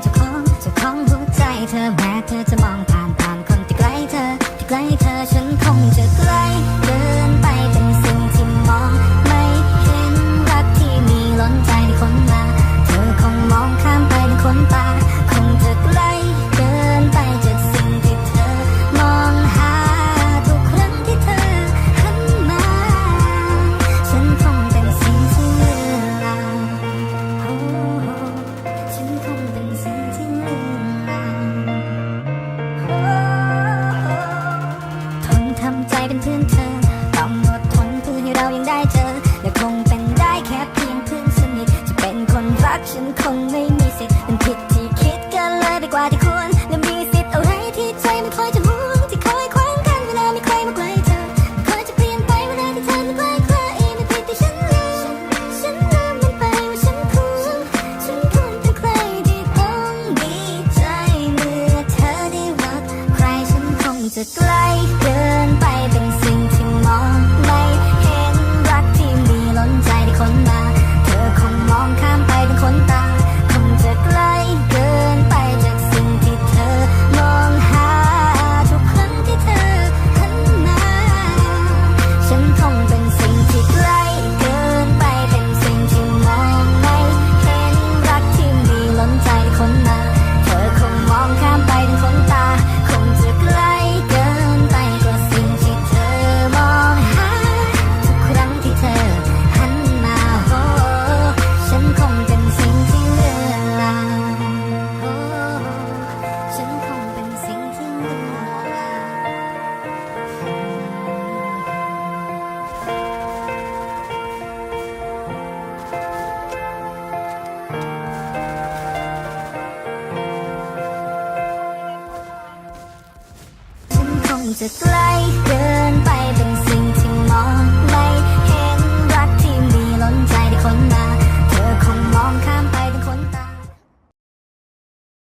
to come. ำใจเป็นเพื่อนเธอ ต้องอดทนเพื่อให้เรายังได้เจอและคงเป็นได้แค่เพียงเพื่อนสนิทจะเป็นคนรักฉันคงไม่ จะไกลเกินไป